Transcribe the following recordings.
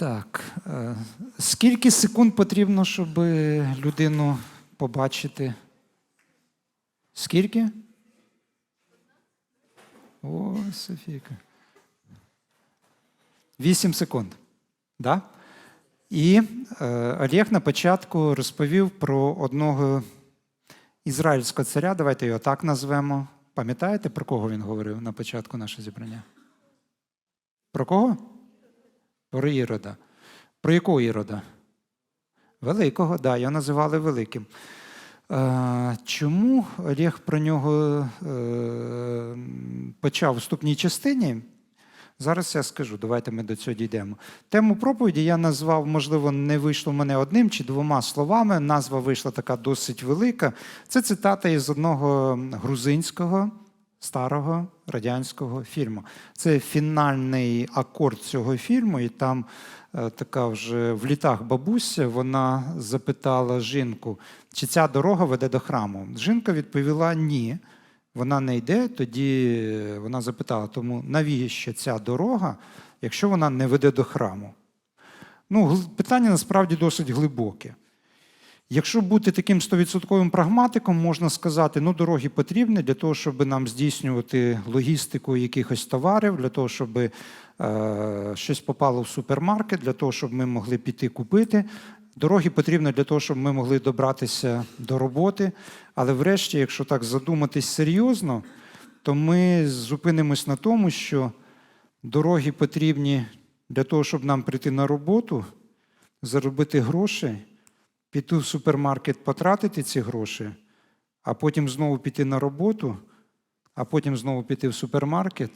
Так. е, Скільки секунд потрібно, щоб людину побачити? Скільки? О, Софійка. Вісім секунд. Да? І е, Олег на початку розповів про одного ізраїльського царя, давайте його так назвемо. Пам'ятаєте, про кого він говорив на початку нашого зібрання? Про кого? Про Ірода. Про якого Ірода? Великого, так, да, його називали великим. Чому Олег про нього е, почав в вступній частині? Зараз я скажу, давайте ми до цього дійдемо. Тему проповіді я назвав, можливо, не вийшло в мене одним чи двома словами. Назва вийшла така досить велика. Це цитата із одного грузинського старого радянського фільму. Це фінальний акорд цього фільму, і там е, така вже в літах бабуся, вона запитала жінку, чи ця дорога веде до храму. Жінка відповіла ні. Вона не йде, тоді вона запитала, тому навіщо ця дорога, якщо вона не веде до храму? Ну, питання насправді досить глибоке. Якщо бути таким 100% прагматиком, можна сказати, ну, дороги потрібні для того, щоб нам здійснювати логістику якихось товарів, для того, щоб е, щось попало в супермаркет, для того, щоб ми могли піти купити. Дороги потрібні для того, щоб ми могли добратися до роботи. Але врешті, якщо так задуматись серйозно, то ми зупинимось на тому, що дороги потрібні для того, щоб нам прийти на роботу, заробити гроші, піти в супермаркет, потратити ці гроші, а потім знову піти на роботу, а потім знову піти в супермаркет,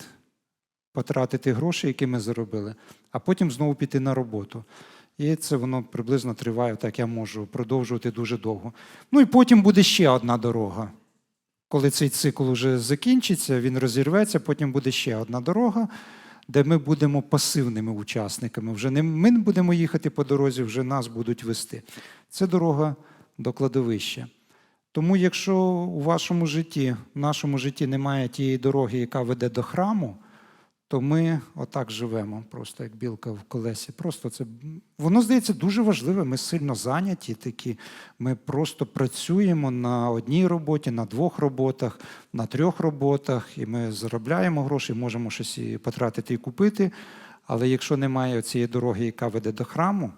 потратити гроші, які ми заробили, а потім знову піти на роботу. І це воно приблизно триває, так я можу продовжувати дуже довго. Ну і потім буде ще одна дорога. Коли цей цикл вже закінчиться, він розірветься, потім буде ще одна дорога, де ми будемо пасивними учасниками. Вже не ми будемо їхати по дорозі, вже нас будуть вести. Це дорога до кладовища. Тому, якщо у вашому житті, в нашому житті немає тієї дороги, яка веде до храму, то ми отак живемо, просто як білка в колесі. Просто це воно здається дуже важливе. Ми сильно зайняті такі. Ми просто працюємо на одній роботі, на двох роботах, на трьох роботах, і ми заробляємо гроші, можемо щось і потратити і купити. Але якщо немає цієї дороги, яка веде до храму,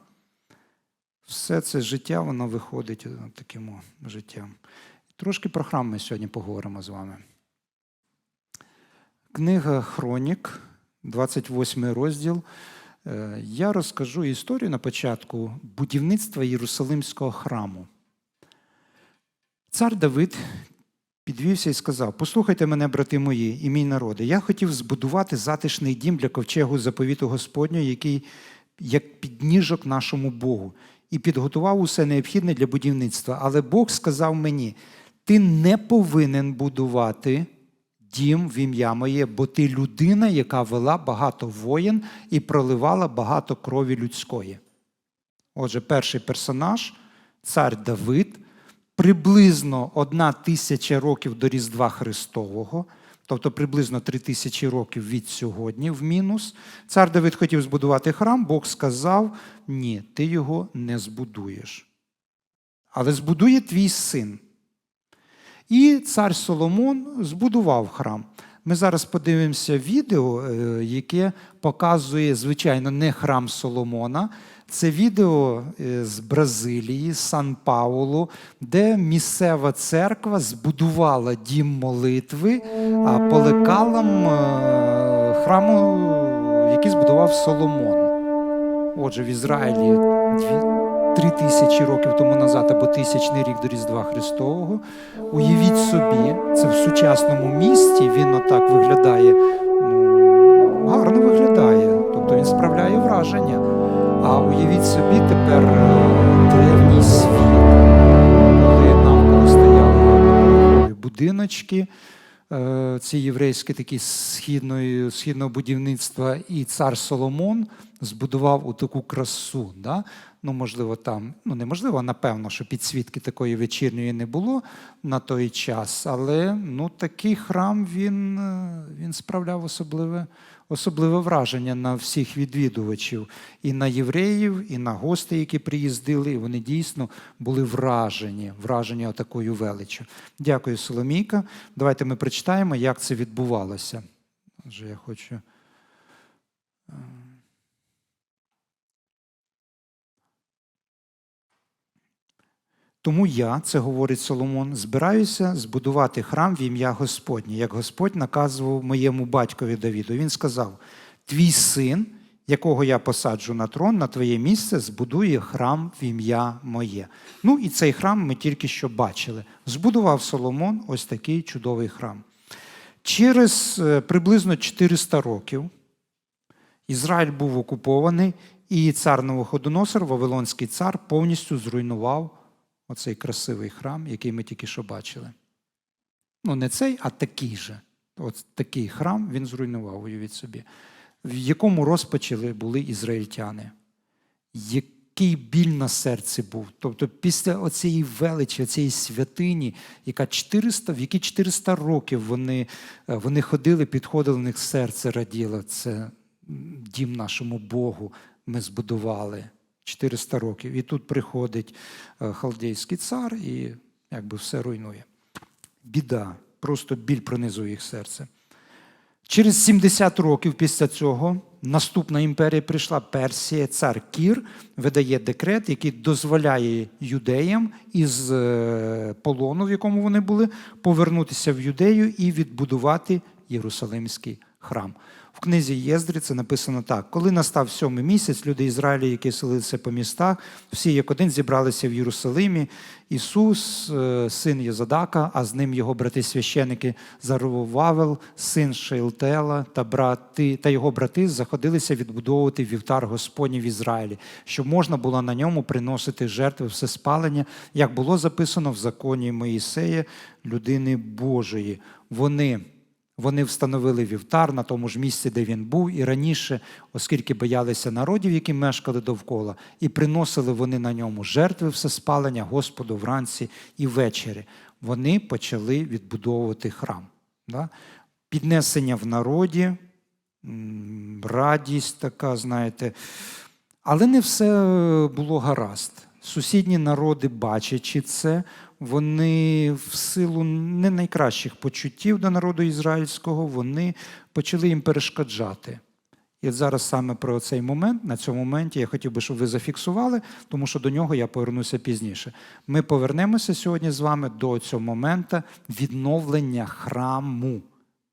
все це життя воно виходить е, таким життям. Трошки про храм ми сьогодні поговоримо з вами. Книга Хронік, 28 розділ. Е, Я розкажу історію на початку будівництва Єрусалимського храму. Цар Давид підвівся і сказав: Послухайте мене, брати мої, і мій народи. Я хотів збудувати затишний дім для ковчегу заповіту Господнього, який як підніжок нашому Богу, і підготував усе необхідне для будівництва. Але Бог сказав мені: ти не повинен будувати дім в ім'я моє, бо ти людина, яка вела багато воєн і проливала багато крові людської. Отже, перший персонаж, цар Давид, приблизно одна тисяча років до Різдва Христового, тобто приблизно три тисячі років від сьогодні, в мінус. Цар Давид хотів збудувати храм, Бог сказав: ні, ти його не збудуєш. Але збудує твій син. І цар Соломон збудував храм. Ми зараз подивимося відео, е, яке показує, звичайно, не храм Соломона. Це відео е, з Бразилії, Сан Паулу, де місцева церква збудувала дім молитви по лекалам е, храму, який збудував Соломон. Отже, в Ізраїлі три тисячі років тому назад або тисячний рік до Різдва Христового. Уявіть собі, це в сучасному місті, він отак виглядає, гарно виглядає, тобто він справляє враження. А уявіть собі тепер е, древній світ, коли навколо стояли будиночки, е, ці єврейські такі східної, східного будівництва, і цар Соломон збудував таку красу. Да? Ну, можливо, там, ну неможливо, напевно, що підсвітки такої вечірньої не було на той час, але ну, такий храм він, е, він справляв особливе, особливе враження на всіх відвідувачів, і на євреїв, і на гостей, які приїздили, і вони дійсно були вражені, вражені такою величчю. Дякую, Соломійка. Давайте ми прочитаємо, як це відбувалося. Отже, я хочу. Тому я, це говорить Соломон, збираюся збудувати храм в ім'я Господнє, як Господь наказував моєму батькові Давіду. Він сказав: Твій син, якого я посаджу на трон, на твоє місце, збудує храм в ім'я моє. Ну і цей храм ми тільки що бачили. Збудував Соломон ось такий чудовий храм. Через е, приблизно 400 років Ізраїль був окупований, і цар Новоходоносор, Вавилонський цар, повністю зруйнував оцей красивий храм, який ми тільки що бачили. Ну, не цей, а такий же. От такий храм він зруйнував, уявіть собі. В якому розпачі були ізраїльтяни? Який біль на серці був? Тобто, після оцієї величі, цієї святині, яка 400, в які 400 років вони, е, вони ходили, підходили, в них серце раділо. Це дім нашому Богу ми збудували 400 років. І тут приходить е, халдейський цар і якби все руйнує. Біда, просто біль пронизує їх серце. Через 70 років після цього наступна імперія прийшла Персія, цар Кір видає декрет, який дозволяє юдеям із е, полону, в якому вони були, повернутися в юдею і відбудувати Єрусалимський храм. В книзі Єздри це написано так: коли настав сьомий місяць, люди Ізраїля, які селилися по містах, всі як один зібралися в Єрусалимі. Ісус, е, син Єзадака, а з ним його брати священики Заровавел, син Шейлтела та брати та його брати заходилися відбудовувати вівтар Господній в Ізраїлі, щоб можна було на ньому приносити жертви всеспалення, як було записано в законі Моїсея, людини Божої. Вони вони встановили вівтар на тому ж місці, де він був, і раніше, оскільки боялися народів, які мешкали довкола, і приносили вони на ньому жертви всеспалення Господу вранці і ввечері. Вони почали відбудовувати храм. Да? Піднесення в народі, радість така, знаєте. Але не все було гаразд. Сусідні народи, бачачи це, вони в силу не найкращих почуттів до народу ізраїльського, вони почали їм перешкоджати. І зараз саме про цей момент, на цьому моменті я хотів би, щоб ви зафіксували, тому що до нього я повернуся пізніше. Ми повернемося сьогодні з вами до цього моменту відновлення храму,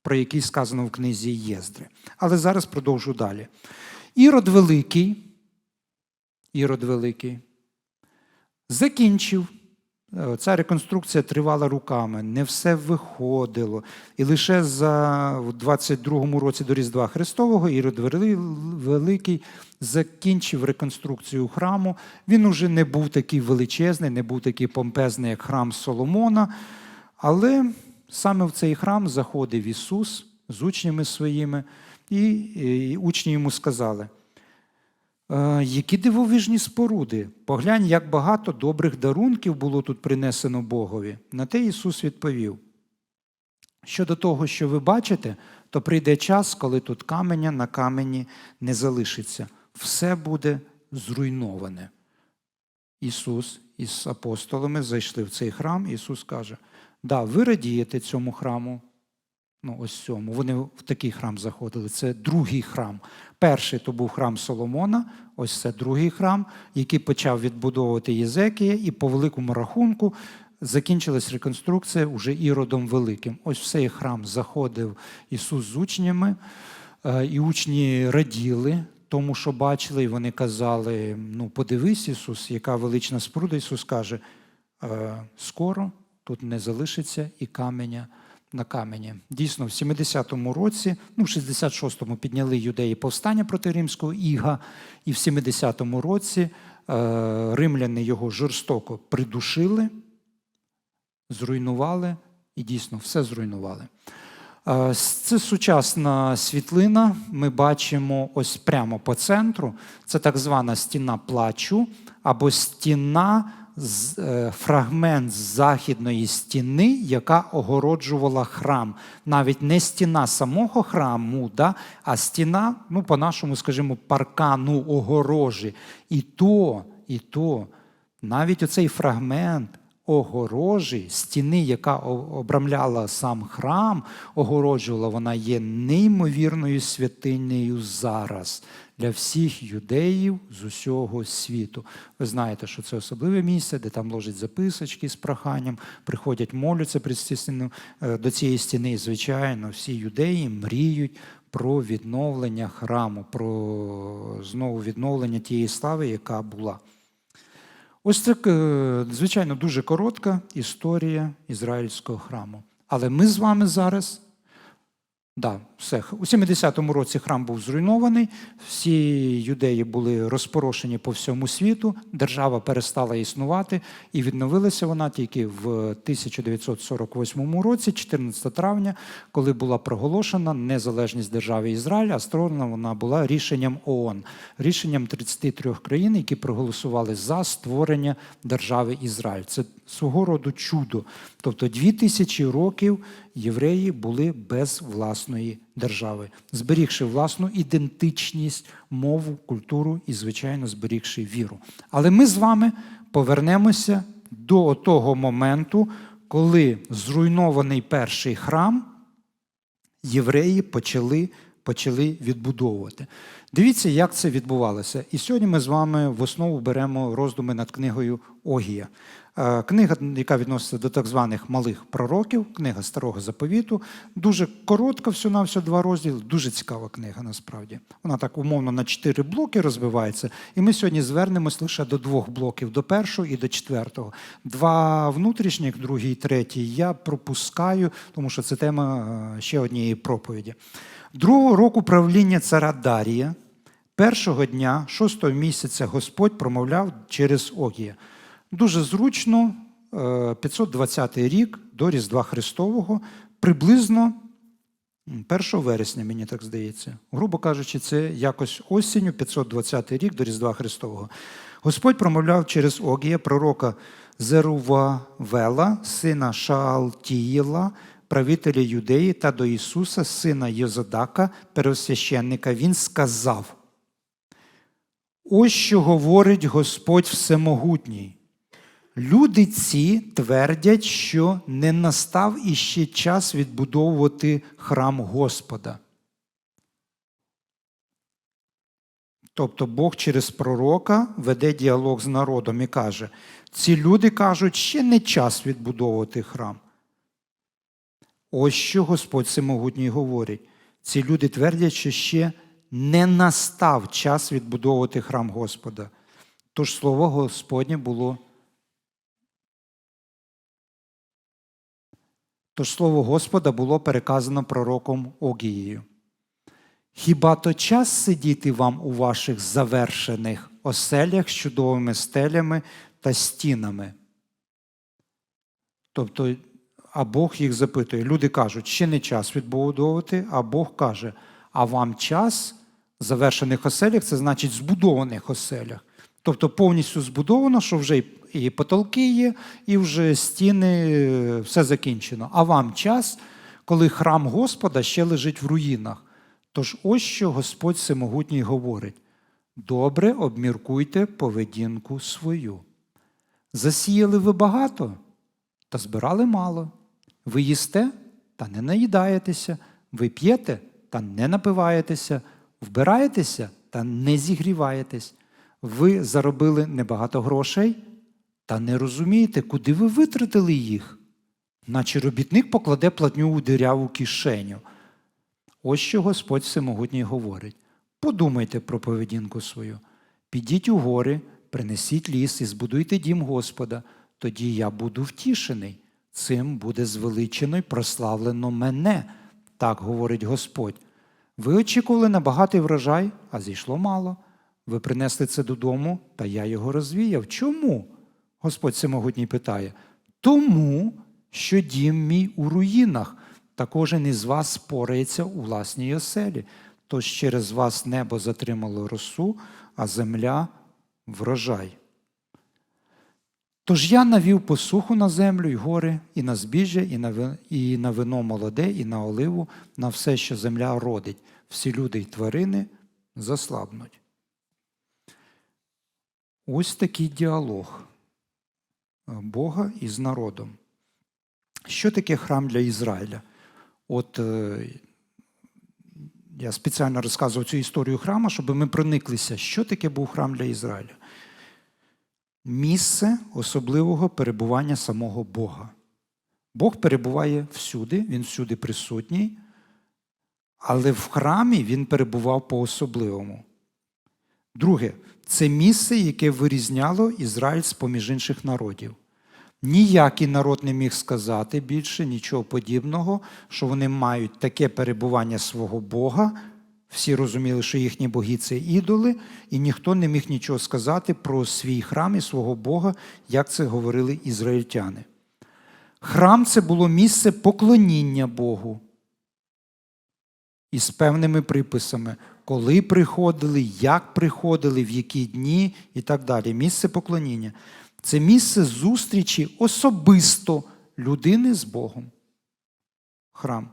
про який сказано в книзі Єздри. Але зараз продовжу далі. Ірод Великий, Ірод Великий закінчив. Е, ця реконструкція тривала руками, не все виходило. І лише за 22-му році до Різдва Христового Ірод Великий закінчив реконструкцію храму. Він уже не був такий величезний, не був такий помпезний, як храм Соломона. Але саме в цей храм заходив Ісус з учнями своїми, і, і учні йому сказали. Е, які дивовижні споруди. Поглянь, як багато добрих дарунків було тут принесено Богові. На те Ісус відповів. Щодо того, що ви бачите, то прийде час, коли тут каменя на камені не залишиться. Все буде зруйноване. Ісус із апостолами зайшли в цей храм, Ісус каже: да, ви радієте цьому храму, Ну, ось цьому. Вони в такий храм заходили. Це другий храм. Перший то був храм Соломона, ось це другий храм, який почав відбудовувати Єзекія, і по великому рахунку закінчилась реконструкція уже Іродом Великим. Ось в цей храм заходив Ісус з учнями, е, і учні раділи. Тому, що бачили, і вони казали: ну, подивись, Ісус, яка велична спруда. Ісус каже, «Е, скоро тут не залишиться і каменя на камені. Дійсно, в 70-му році, ну, в 66-му підняли юдеї повстання проти римського іга, і в 70-му році е, римляни його жорстоко придушили, зруйнували і дійсно все зруйнували. Е, Це сучасна світлина. Ми бачимо ось прямо по центру. Це так звана стіна плачу або стіна, фрагмент західної стіни, яка огороджувала храм. Навіть не стіна самого храму, да, а стіна, ну, по-нашому, скажімо, паркану огорожі. І то, і то, навіть оцей фрагмент огорожі, стіни, яка обрамляла сам храм, огороджувала, вона є неймовірною святинею зараз для всіх юдеїв з усього світу. Ви знаєте, що це особливе місце, де там ложать записочки з проханням, приходять, стіну, е, до цієї стіни. Звичайно, всі юдеї мріють про відновлення храму, про знову відновлення тієї слави, яка була. Ось так, е, звичайно, дуже коротка історія ізраїльського храму. Але ми з вами зараз. Да, все. У 70-му році храм був зруйнований, всі юдеї були розпорошені по всьому світу, держава перестала існувати, і відновилася вона тільки в 1948 році, 14 травня, коли була проголошена незалежність держави Ізраїль, а створена вона була рішенням ООН, рішенням 33 країн, які проголосували за створення держави Ізраїль. Це свого роду чудо. Тобто 2000 років євреї були без власної держави, зберігши власну ідентичність, мову, культуру і, звичайно, зберігши віру. Але ми з вами повернемося до того моменту, коли зруйнований перший храм євреї почали, почали відбудовувати. Дивіться, як це відбувалося. І сьогодні ми з вами в основу беремо роздуми над книгою Огія. Е, Книга, яка відноситься до так званих малих пророків, книга Старого Заповіту, дуже коротка, всього на всього два розділи, дуже цікава книга насправді. Вона так умовно на чотири блоки розбивається. І ми сьогодні звернемось лише до двох блоків: до першого і до четвертого. Два внутрішніх, другий і третій, я пропускаю, тому що це тема е, ще однієї проповіді. Другого року правління цара Дарія, першого дня, шостого місяця, Господь промовляв через Огія. Дуже зручно, е, 520 рік до Різдва Христового, приблизно 1 вересня, мені так здається. Грубо кажучи, це якось осінню, 520 рік до Різдва Христового. Господь промовляв через Огія, пророка Зерувавела, сина Шаалтіїла, правителя Юдеї, та до Ісуса, сина Йозадака, первосвященника. Він сказав: Ось що говорить Господь Всемогутній. Люди ці твердять, що не настав іще час відбудовувати храм Господа. Тобто Бог через пророка веде діалог з народом і каже: ці люди кажуть, ще не час відбудовувати храм. Ось що Господь Всемогутній говорить. Ці люди твердять, що ще не настав час відбудовувати храм Господа. Тож слово Господнє було. Тож слово Господа було переказано пророком Огією. Хіба то час сидіти вам у ваших завершених оселях з чудовими стелями та стінами? Тобто, а Бог їх запитує. Люди кажуть, ще не час відбудовувати, а Бог каже, а вам час завершених оселях це значить збудованих оселях. Тобто повністю збудовано, що вже і- потолки є, і вже стіни, е, все закінчено. А вам час, коли храм Господа ще лежить в руїнах. Тож ось що Господь Всемогутній говорить: добре обміркуйте поведінку свою. Засіяли ви багато, та збирали мало. Ви їсте та не наїдаєтеся, ви п'єте та не напиваєтеся, вбираєтеся та не зігріваєтесь. Ви заробили небагато грошей та не розумієте, куди ви витратили їх, наче робітник покладе платню у диряву кишеню. Ось що Господь Всемогутній говорить. Подумайте про поведінку свою. Підіть у гори, принесіть ліс і збудуйте дім Господа, тоді я буду втішений. Цим буде звеличено й прославлено мене, так говорить Господь. Ви очікували на багатий врожай, а зійшло мало. Ви принесли це додому, та я його розвіяв. Чому? Господь Всемогутній питає. Тому, що дім мій у руїнах, та кожен із вас спорається у власній оселі. Тож через вас небо затримало росу, а земля врожай. Тож я навів посуху на землю й гори, і на збіжжя, і на, вино молоде, і на оливу, на все, що земля родить. Всі люди й тварини заслабнуть. Ось такий діалог е, Бога із народом. Що таке храм для Ізраїля? От е, я спеціально розказував цю історію храму, щоб ми прониклися, що таке був храм для Ізраїля. Місце особливого перебування самого Бога. Бог перебуває всюди, він всюди присутній, але в храмі він перебував по-особливому. Друге, це місце, яке вирізняло Ізраїль з поміж інших народів. Ніякий народ не міг сказати більше нічого подібного, що вони мають таке перебування свого Бога. Всі розуміли, що їхні боги це ідоли, і ніхто не міг нічого сказати про свій храм і свого Бога, як це говорили ізраїльтяни. Храм це було місце поклоніння Богу із певними приписами, коли приходили, як приходили, в які дні і так далі. Місце поклоніння. Це місце зустрічі особисто людини з Богом. Храм.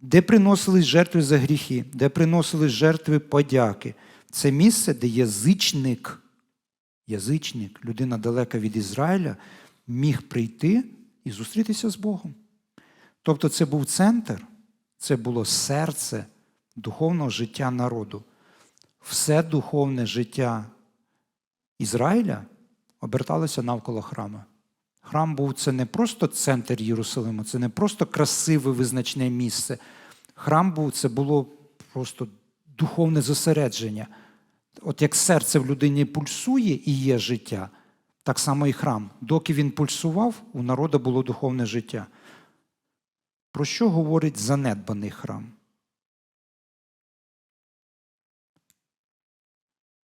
Де приносились жертви за гріхи, де приносились жертви подяки. Це місце, де язичник, язичник, людина далека від Ізраїля, міг прийти і зустрітися з Богом. Тобто це був центр, це було серце духовного життя народу. Все духовне життя Ізраїля оберталося навколо храму. Храм був це не просто центр Єрусалиму, це не просто красиве визначне місце. Храм був це було просто духовне зосередження. От як серце в людині пульсує і є життя, так само і храм. Доки він пульсував, у народу було духовне життя. Про що говорить занедбаний храм?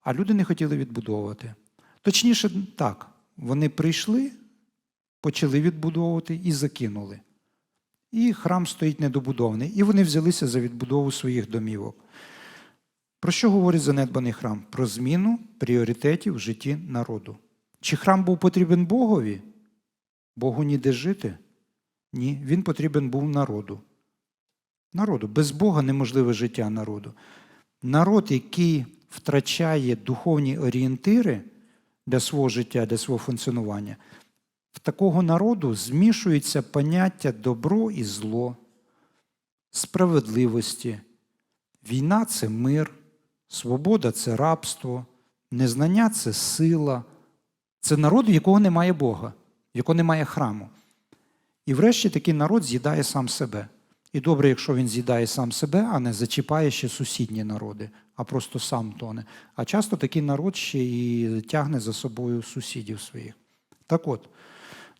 А люди не хотіли відбудовувати. Точніше, так, вони прийшли, почали відбудовувати і закинули. І храм стоїть недобудований. І вони взялися за відбудову своїх домівок. Про що говорить занедбаний храм? Про зміну пріоритетів в житті народу. Чи храм був потрібен Богові? Богу ніде жити? Ні, він потрібен був народу. Народу. Без Бога неможливе життя народу. Народ, який втрачає духовні орієнтири для свого життя, для свого функціонування, в такого народу змішується поняття добро і зло, справедливості. Війна це мир, свобода це рабство, незнання це сила. Це народ, в якого немає Бога, в якого немає храму. І врешті такий народ з'їдає сам себе. І добре, якщо він з'їдає сам себе, а не зачіпає ще сусідні народи, а просто сам тоне. А часто такий народ ще і тягне за собою сусідів своїх. Так от,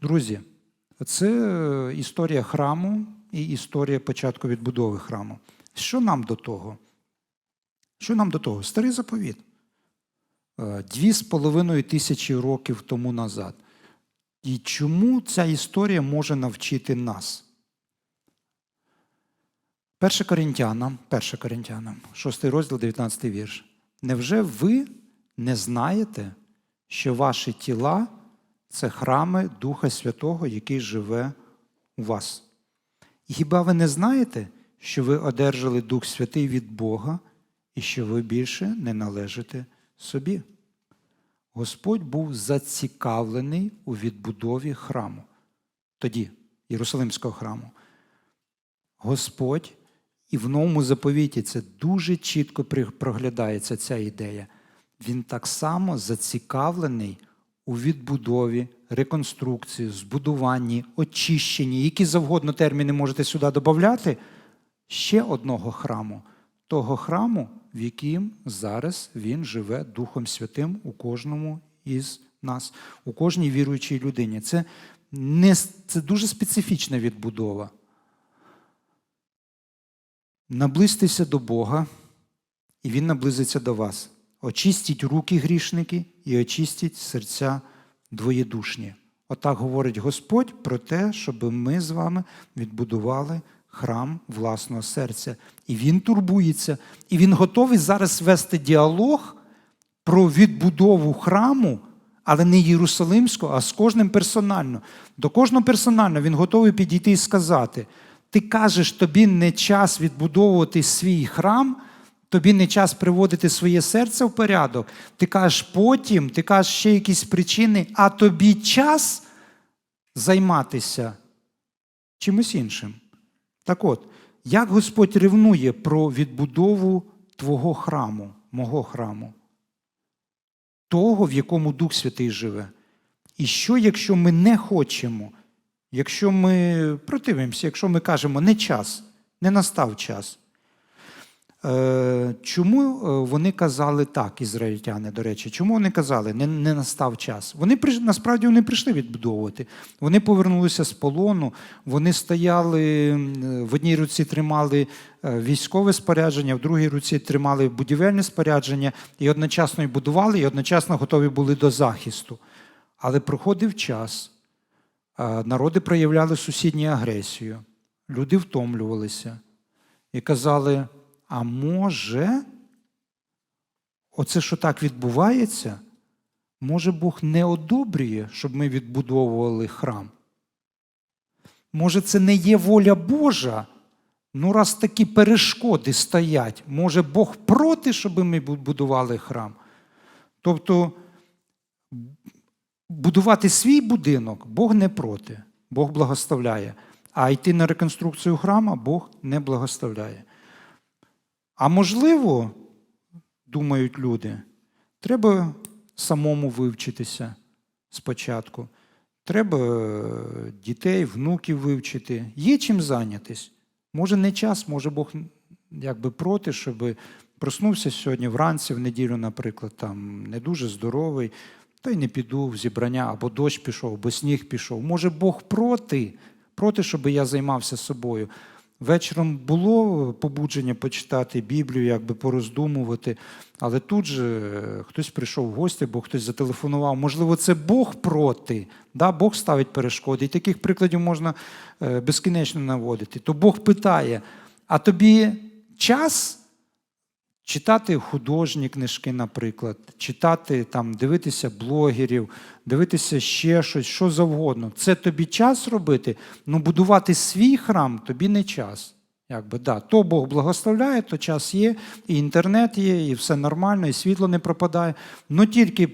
друзі, це історія храму і історія початку відбудови храму. Що нам до того? Що нам до того? Старий заповіт. Е, Дві з половиною тисячі років тому назад. І чому ця історія може навчити нас? Перше Коринтянам, перше Коринтянам, 6 розділ, 19 вірш. Невже ви не знаєте, що ваші тіла це храми Духа Святого, який живе у вас? Хіба ви не знаєте, що ви одержали Дух Святий від Бога і що ви більше не належите собі? Господь був зацікавлений у відбудові храму, тоді Єрусалимського храму. Господь і в новому заповіті це дуже чітко проглядається ця ідея. Він так само зацікавлений у відбудові, реконструкції, збудуванні, очищенні, які завгодно терміни можете сюди додати, ще одного храму, того храму, в яким зараз він живе Духом Святим у кожному із нас, у кожній віруючій людині. Це, не, це дуже специфічна відбудова. Наблизьтеся до Бога, і Він наблизиться до вас. Очистіть руки грішники і очистіть серця двоєдушні. Отак говорить Господь про те, щоб ми з вами відбудували храм власного серця. І він турбується. І він готовий зараз вести діалог про відбудову храму, але не Єрусалимського, а з кожним персонально. До кожного персонально він готовий підійти і сказати: ти кажеш, тобі не час відбудовувати свій храм, тобі не час приводити своє серце в порядок. Ти кажеш потім, ти кажеш ще якісь причини, а тобі час займатися чимось іншим. Так от, як Господь ревнує про відбудову твого храму, мого храму, того, в якому Дух Святий живе. І що, якщо ми не хочемо, якщо ми противимося, якщо ми кажемо не час, не настав час? Е, Чому е, вони казали так, ізраїльтяни, до речі? Чому вони казали, не, не настав час? Вони насправді вони прийшли відбудовувати. Вони повернулися з полону, вони стояли в одній руці тримали е, військове спорядження, в другій руці тримали будівельне спорядження і одночасно і будували, і одночасно готові були до захисту. Але проходив час, народи проявляли сусідню агресію, люди втомлювалися і казали: а може, оце, що так відбувається, може Бог не одобрює, щоб ми відбудовували храм? Може, це не є воля Божа? Ну, раз такі перешкоди стоять, може Бог проти, щоб ми будували храм? Тобто, будувати свій будинок Бог не проти, Бог благословляє. А йти на реконструкцію храма Бог не благословляє. А можливо, думають люди, треба самому вивчитися спочатку. Треба е, дітей, внуків вивчити. Є чим зайнятись. Може, не час, може Бог якби проти, щоб проснувся сьогодні вранці, в неділю, наприклад, там не дуже здоровий, та й не піду в зібрання, або дощ пішов, або сніг пішов. Може, Бог проти, проти, щоб я займався собою. Вечором було побудження почитати Біблію, якби пороздумувати, але тут же е, хтось прийшов в гості, бо хтось зателефонував. Можливо, це Бог проти, да? Бог ставить перешкоди. І таких прикладів можна е, безкінечно наводити. То Бог питає: а тобі час читати художні книжки, наприклад, читати, там, дивитися блогерів, дивитися ще щось, що завгодно. Це тобі час робити, ну будувати свій храм тобі не час. Якби, да, То Бог благословляє, то час є, і інтернет є, і все нормально, і світло не пропадає. Ну тільки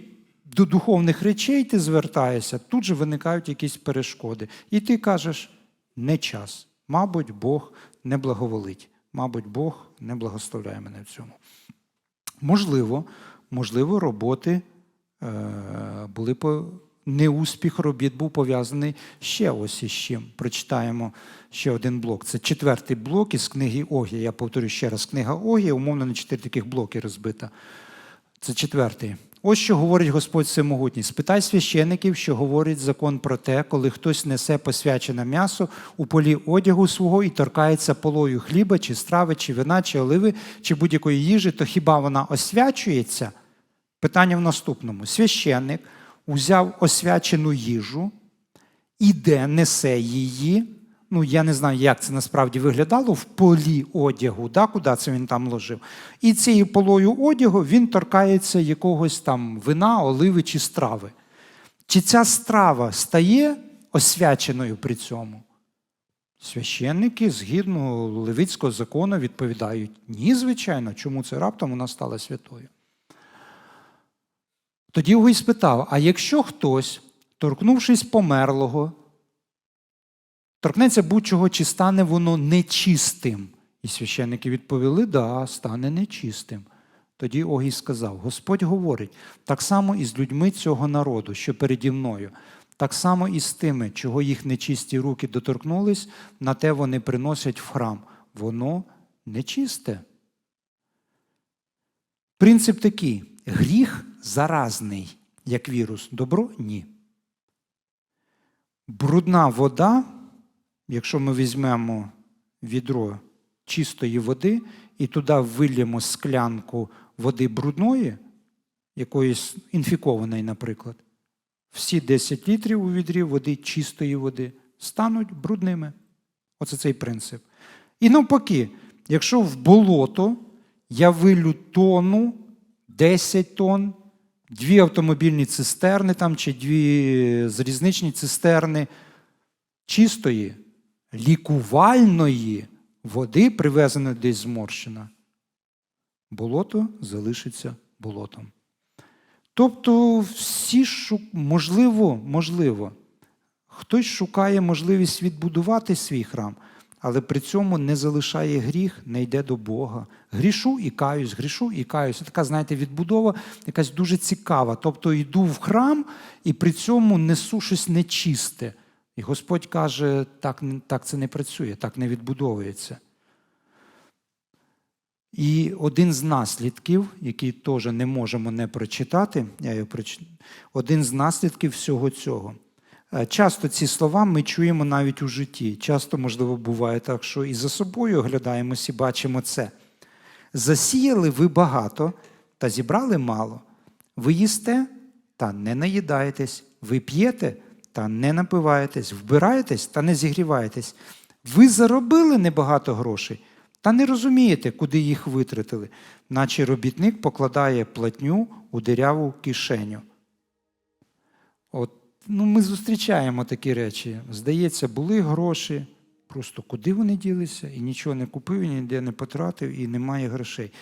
до духовних речей ти звертаєшся, тут же виникають якісь перешкоди. І ти кажеш, не час. Мабуть, Бог не благоволить. Мабуть, Бог не благословляє мене в цьому. Можливо, можливо, роботи е, були по неуспіх робіт був пов'язаний ще ось із чим. Прочитаємо ще один блок. Це четвертий блок із книги Огія. Я повторю ще раз, книга Огія, умовно на чотири таких блоки розбита. Це четвертий. Ось що говорить Господь Всемогутній. Спитай священиків, що говорить закон про те, коли хтось несе посвячене м'ясо у полі одягу свого і торкається полою хліба, чи страви, чи вина, чи оливи, чи будь-якої їжі, то хіба вона освячується? Питання в наступному: священник узяв освячену їжу, іде, несе її. Ну, я не знаю, як це насправді виглядало в полі одягу, да, куди це він там ложив. І цією полою одягу він торкається якогось там вина, оливи чи страви. Чи ця страва стає освяченою при цьому? Священники, згідно левицького закону, відповідають: ні, звичайно, чому це раптом вона стала святою. Тоді його і спитав: а якщо хтось, торкнувшись померлого, торкнеться будь-чого, чи стане воно нечистим? І священники відповіли: да, стане нечистим. Тоді Огій сказав: Господь говорить, так само і з людьми цього народу, що переді мною, так само і з тими, чого їх нечисті руки доторкнулись, на те вони приносять в храм. Воно нечисте. Принцип такий: гріх заразний, як вірус. Добро ні. Брудна вода, якщо ми візьмемо відро чистої води і туди вилємо склянку води брудної, якоїсь інфікованої, наприклад, всі 10 літрів у відрі води чистої води стануть брудними. Оце цей принцип. І навпаки, якщо в болото я вилю тонну, 10 тонн, дві автомобільні цистерни там, чи дві залізничні цистерни чистої, лікувальної води, привезеної десь зморщена, болото залишиться болотом. Тобто, всі шу... можливо, можливо, хтось шукає можливість відбудувати свій храм, але при цьому не залишає гріх, не йде до Бога. Грішу і каюсь, грішу і каюсь. Це така, знаєте, відбудова якась дуже цікава. Тобто йду в храм і при цьому несу щось нечисте. І Господь каже, так, так це не працює, так не відбудовується. І один з наслідків, який теж не можемо не прочитати, я його проч... один з наслідків всього цього. Е, Часто ці слова ми чуємо навіть у житті. Часто, можливо, буває так, що і за собою оглядаємось і бачимо це. Засіяли ви багато та зібрали мало. Ви їсте та не наїдаєтесь, ви п'єте та не напиваєтесь, вбираєтесь та не зігріваєтесь. Ви заробили небагато грошей та не розумієте, куди їх витратили, наче робітник покладає платню у диряву кишеню. От, ну, ми зустрічаємо такі речі. Здається, були гроші, просто куди вони ділися, і нічого не купив, і ніде не потратив, і немає грошей.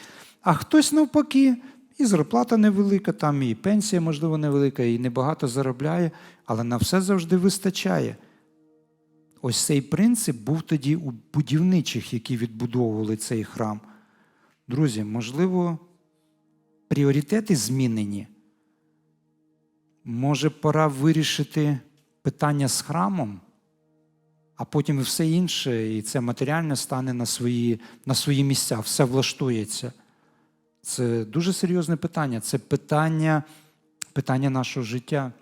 А хтось навпаки, і зарплата невелика, там і пенсія, можливо, невелика, і небагато заробляє, але на все завжди вистачає. Ось цей принцип був тоді у будівничих, які відбудовували цей храм. Друзі, можливо, пріоритети змінені. Може, пора вирішити питання з храмом, а потім все інше, і це матеріальне стане на свої, на свої місця, все влаштується. Це дуже серйозне питання. Це питання, питання нашого життя.